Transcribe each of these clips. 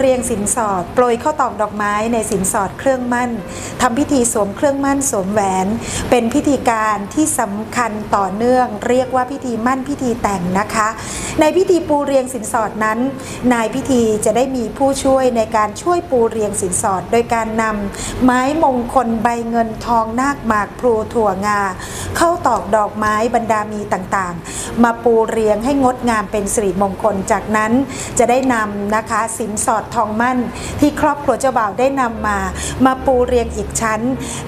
เรียงสินสอด โปรยข้าวตอกดอกไม้ในสินสอดเครื่องมั่นทำพิธีสวมเครื่องมั่นสวมแหวน เป็นพิธีการที่สำคัญต่อเนื่อง เรียกว่าพิธีมั่นพิธีแต่งนะคะ ในพิธีปูเรียงสินสอดนั้น นายพิธีจะได้มีผู้ช่วยในการช่วยปูเรียงสินสอด โดยการนำไม้มงคลใบเงินทองนาคหมากพลูถั่วงาเข้าตอกดอกไม้บรรดามีต่างๆ มาปูเรียงให้งดงามเป็นสิริมงคลจากนั้นจะได้นำนะคะสินสอดทองมั่น ที่ครอบครัวเจ้าบ่าวได้นำมา มาปูเรียงอีกชั้น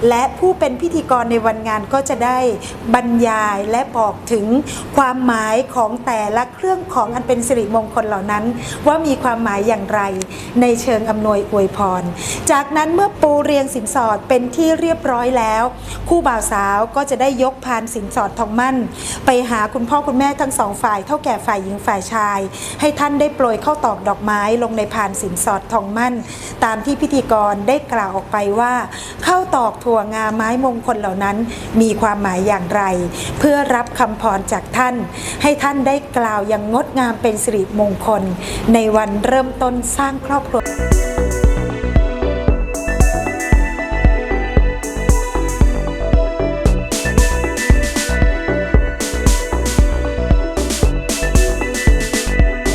และผู้เป็นพิธีกรในวันงานก็จะได้บรรยายและบอกถึงความหมายของแต่ละเครื่องของอันเป็นสิริมงคลเหล่านั้น ว่ามีความหมายอย่างไรในเชิงอำนวยอวยพร จากนั้นเมื่อปูเรียงสินสอดเป็นที่เรียบร้อยแล้ว คู่บ่าวสาวก็จะได้ยกพานสินสอดทองมั่น ไปหาคุณพ่อคุณแม่ทั้งสองฝ่ายเท่าแก่ฝ่ายหญิงฝ่ายชาย ให้ท่านได้โปรยเข้าตอกดอกไม้ลงในพานสินสอดทองมั่น ตามที่พิธีกรได้กล่าวออกไปว่าเข้าตอกถั่วงาไม้มงคลเหล่านั้น มีความหมายอย่างไร เพื่อรับคำพรจากท่าน ให้ท่านได้กล่าวอย่างงดงามเป็นสิริมงคล ในวันเริ่มต้นสร้างครอบครัว